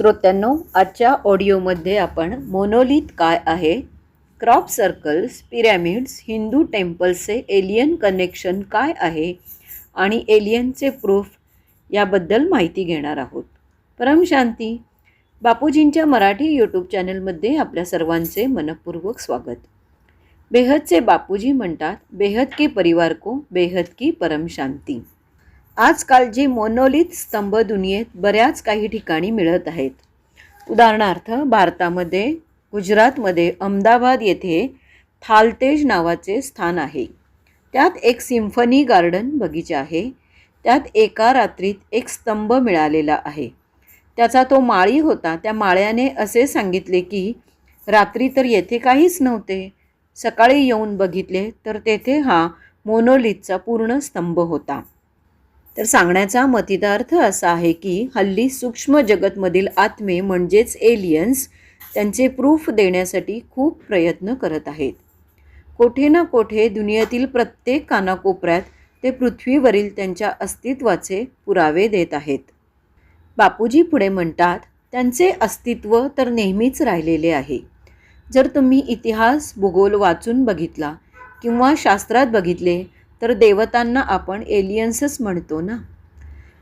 श्रोत्यांनो आजच्या ऑडिओमध्ये आपण मोनोलिथ काय आहे? क्रॉप सर्कल्स पिरॅमिड्स हिंदू टेम्पल्सचे एलियन कनेक्शन काय आहे? आणि एलियनचे प्रूफ याबद्दल माहिती घेणार आहोत. परमशांती बापूजींच्या मराठी यूट्यूब चॅनलमध्ये आपल्या सर्वांचे मनपूर्वक स्वागत. बेहदचे बापूजी म्हणतात बेहद की परिवार को बेहद की परमशांती आजकाल जे मोनोलिथ स्तंभ दुनियेत बऱ्याच काही ठिकाणी मिळत आहेत. उदाहरणार्थ भारतामध्ये गुजरातमध्ये अहमदाबाद येथे थालतेज नावाचे स्थान आहे. त्यात एक सिम्फनी गार्डन बगीचा आहे. त्यात एका रात्रीत एक स्तंभ मिळालेला आहे. त्याचा तो माळी होता. त्या माळ्याने असे सांगितले की रात्री तर येथे काहीच नव्हते. सकाळी येऊन बघितले तर तेथे हा मोनोलिथचा पूर्ण स्तंभ होता. तर सांगण्याचा मतितार्थ असा आहे की हल्ली सूक्ष्म जगतमधील आत्मे म्हणजेच एलियन्स त्यांचे प्रूफ देण्यासाठी खूप प्रयत्न करत आहेत. कोठे ना कोठे दुनियेतील प्रत्येक कानाकोपऱ्यात ते पृथ्वीवरील त्यांच्या अस्तित्वाचे पुरावे देत आहेत. बापूजी पुढे म्हणतात त्यांचे अस्तित्व तर नेहमीच राहिलेले आहे. जर तुम्ही इतिहास भूगोल वाचून बघितला किंवा शास्त्रात बघितले तर देवतांना आपण एलियन्सच म्हणतो ना?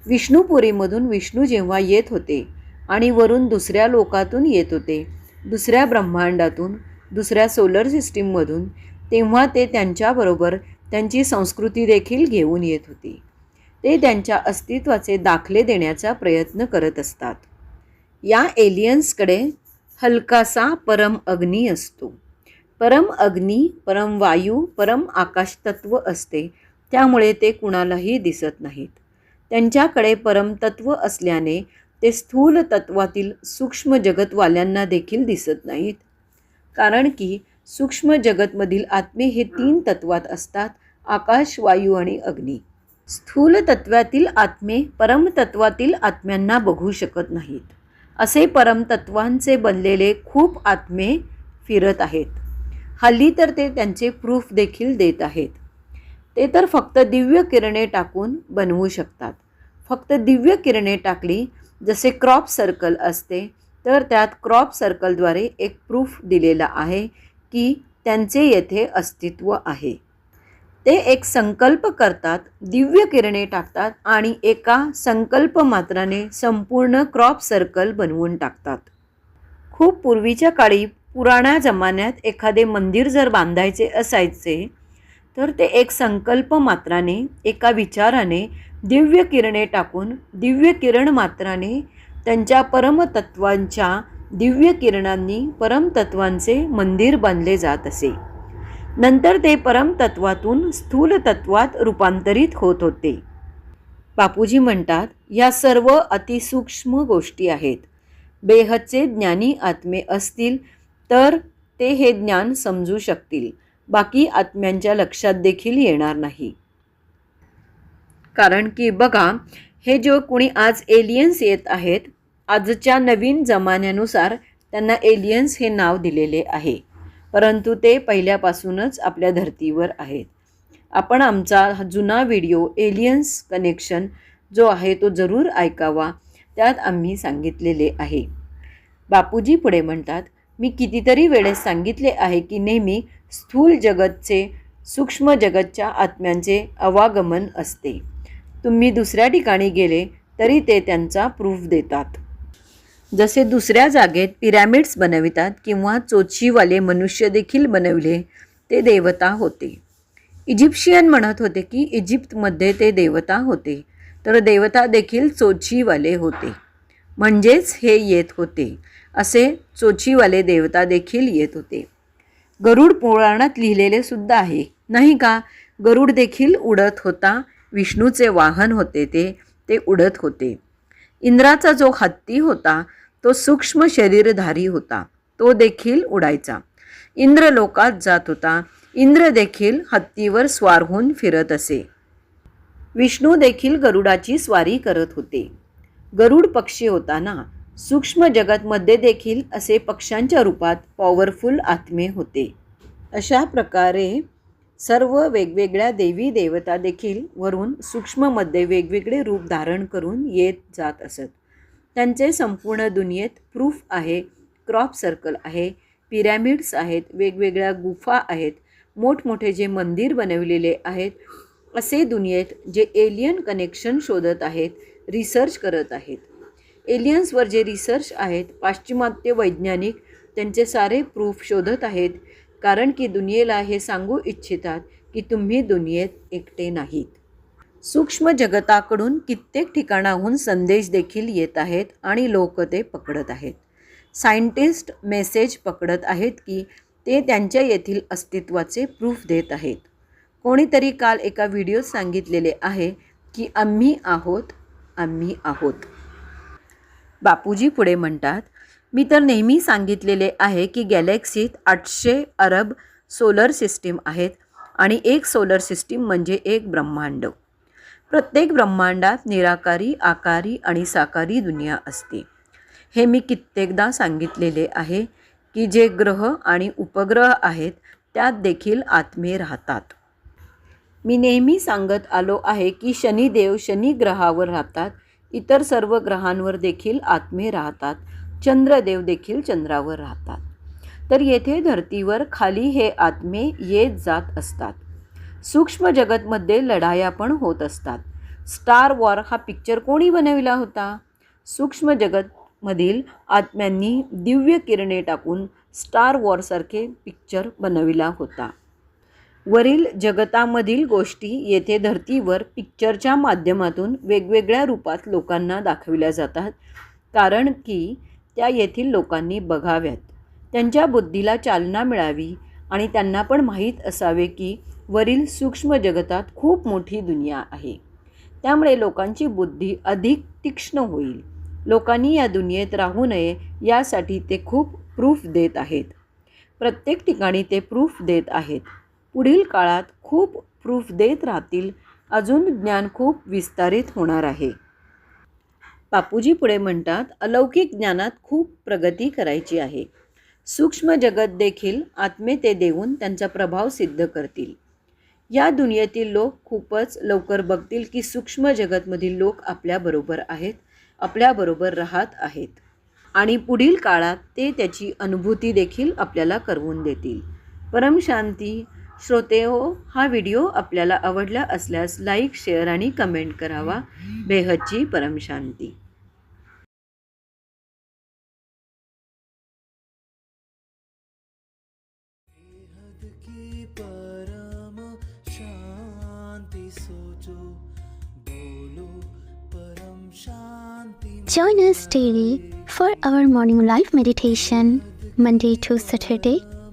विष्णुपुरीमधून विष्णू जेव्हा येत होते आणि वरून दुसऱ्या लोकातून येत होते दुसऱ्या ब्रह्मांडातून दुसऱ्या सोलर सिस्टीममधून तेव्हा ते त्यांच्याबरोबर त्यांची संस्कृती देखील घेऊन येत होती. ते त्यांच्या अस्तित्वाचे दाखले देण्याचा प्रयत्न करत असतात. या एलियन्सकडे हलकासा परम अग्नी असतो. परम अग्नी परम वायू परम आकाशतत्व असते. त्यामुळे ते कुणालाही दिसत नाहीत. त्यांच्याकडे परमतत्व असल्याने ते स्थूल तत्वातील सूक्ष्म जगतवाल्यांना देखील दिसत नाहीत. कारण की सूक्ष्म जगतमधील आत्मे हे तीन तत्वात असतात आकाश वायू आणि अग्नी. स्थूल तत्वातील आत्मे परमतत्वातील आत्म्यांना बघू शकत नाहीत. असे परमतत्वांचे बनलेले खूप आत्मे फिरत आहेत. हल्ली तर ते त्यांचे प्रूफ देखील देत आहेत. ते तर फक्त दिव्य किरणे टाकून बनवू शकतात. फक्त दिव्य किरणे टाकली जसे क्रॉप सर्कल असते तर त्यात क्रॉप सर्कलद्वारे एक प्रूफ दिलेला आहे की त्यांचे येथे अस्तित्व आहे. ते एक संकल्प करतात दिव्य किरणे टाकतात आणि एका संकल्प मात्राने संपूर्ण क्रॉप सर्कल बनवून टाकतात. खूप पूर्वीच्या काळी पुराण्या जमान्यात एखादे मंदिर जर बांधायचे असायचे तर ते एक संकल्प मात्राने एका विचाराने दिव्य किरणे टाकून दिव्य किरण मात्राने त्यांच्या परमतत्वांच्या दिव्य किरणांनी परमतत्वांचे मंदिर बांधले जात असे. नंतर ते परमतत्वातून स्थूल तत्वात रूपांतरित होत होते. बापूजी म्हणतात या सर्व अतिसूक्ष्म गोष्टी आहेत. बेहदचे ज्ञानी आत्मे असतील तर ते हे ज्ञान समजू शकतील. बाकी आत्म्यांच्या लक्षात देखील येणार नाही. कारण की बघा हे जो कोणी आज एलियन्स येत आहेत आजच्या नवीन जमान्यानुसार त्यांना एलियन्स हे नाव दिलेले आहे. परंतु ते पहिल्यापासूनच आपल्या धर्तीवर आहेत. आपण आमचा जुना व्हिडिओ एलियन्स कनेक्शन जो आहे तो जरूर ऐकावा त्यात आम्ही सांगितलेले आहे. बापूजी पुढे म्हणतात मी कितीतरी वेळेस सांगितले आहे की नेहमी स्थूल जगतचे सूक्ष्म जगतच्या आत्म्यांचे अवागमन असते. तुम्ही दुसऱ्या ठिकाणी गेले तरी ते त्यांचा प्रूफ देतात. जसे दुसऱ्या जागेत पिरॅमिड्स बनवितात किंवा चोचीवाले मनुष्य देखील बनविले ते देवता होते. इजिप्शियन म्हणत होते की इजिप्तमध्ये ते देवता होते तर देवता देखील चोचीवाले होते. म्हणजेच हे येत होते. असे चोचीवाले देवता देखील येत होते. गरुड पुराणात लिहिलेले सुद्धा आहे. नाही का? गरुड देखील उडत होता. विष्णूचे वाहन होते ते. ते उडत होते. इंद्राचा जो हत्ती होता तो सूक्ष्म शरीरधारी होता. तो देखील उडायचा. इंद्र लोकात जात होता. इंद्र देखील हत्तीवर स्वार होऊन फिरत असे. विष्णू देखील गरुडाची स्वारी करत होते. गरुड पक्षी होता ना? सूक्ष्म जगतमध्ये देखील असे पक्ष्यांच्या रूपात पॉवरफुल आत्मे होते. अशा प्रकारे सर्व वेगवेगळ्या देवी देवता देखील वरून सूक्ष्ममध्ये वेगवेगळे रूप धारण करून येत जात असत. त्यांचे संपूर्ण दुनियेत प्रूफ आहे क्रॉप सर्कल आहे पिरॅमिड्स आहेत वेगवेगळ्या गुफा आहेत मोठमोठे जे मंदिर बनवलेले आहेत असे दुनियेत जे एलियन कनेक्शन शोधत आहेत रिसर्च करत आहेत. एलियन्सवर जे रिसर्च आहेत पाश्चिमात्य वैज्ञानिक त्यांचे सारे प्रूफ शोधत आहेत. कारण की दुनियेला हे सांगू इच्छितात की तुम्ही दुनियेत एकटे नाहीत. सूक्ष्म जगताकडून कित्येक ठिकाणाहून संदेश देखील येत आहेत आणि लोक ते पकडत आहेत. सायंटिस्ट मेसेज पकडत आहेत की ते त्यांच्या येथील अस्तित्वाचे प्रूफ देत आहेत. कोणीतरी काल एका व्हिडिओत सांगितलेले आहे की आम्ही आहोत आम्ही आहोत. बापूजी पुढे म्हणतात मी तर नेहमी सांगितलेले आहे की गॅलेक्सीत आठशे अरब सोलर सिस्टीम आहेत आणि एक सोलर सिस्टीम म्हणजे एक ब्रह्मांड. प्रत्येक ब्रह्मांडात निराकारी आकारी आणि साकारी दुनिया असते. हे मी कित्येकदा सांगितलेले आहे की जे ग्रह आणि उपग्रह आहेत त्यात देखील आत्मे राहतात. मी नेहमी सांगत आलो आहे की शनिदेव शनिग्रहावर राहतात इतर सर्व ग्रहांवर देखील आत्मे राहतात. चंद्रदेव देखील चंद्रावर राहतात. तर येथे धर्तीवर खाली हे आत्मे येत जात असतात. सूक्ष्म जगतमध्ये लढाया पण होत असतात. स्टार वॉर हा पिक्चर कोणी बनविला होता? सूक्ष्म जगतमधील आत्म्यांनी दिव्य किरणे टाकून स्टार वॉरसारखे पिक्चर बनविला होता. वरील जगतामधील गोष्टी येथे धर्तीवर पिक्चरच्या माध्यमातून वेगवेगळ्या रूपात लोकांना दाखविल्या जातात. कारण की त्या येथील लोकांनी बघाव्यात. त्यांच्या बुद्धीला चालना मिळावी आणि त्यांना पण माहीत असावे की वरील सूक्ष्म जगतात खूप मोठी दुनिया आहे. त्यामुळे लोकांची बुद्धी अधिक तीक्ष्ण होईल. लोकांनी या दुनियेत राहू नये यासाठी ते खूप प्रूफ देत आहेत. प्रत्येक ठिकाणी ते प्रूफ देत आहेत. पुढील काळात खूप प्रूफ देत राहतील. अजून ज्ञान खूप विस्तारित होणार आहे. बापूजी पुढे म्हणतात अलौकिक ज्ञानात खूप प्रगती करायची आहे. सूक्ष्म जगत देखील आत्मेते देऊन त्यांचा प्रभाव सिद्ध करतील. या दुनियेतील लोक खूपच लवकर बघतील की सूक्ष्म जगतमधील लोक आपल्याबरोबर आहेत आपल्याबरोबर राहत आहेत. आणि पुढील काळात ते त्याची अनुभूती देखील आपल्याला करवून देतील. परमशांती श्रोते हो हा व्हिडिओ आपल्याला आवडला असल्यास लाईक शेअर आणि कमेंट करावा. बेहदची Paramshanti Join us daily for our morning live meditation, Monday to Saturday,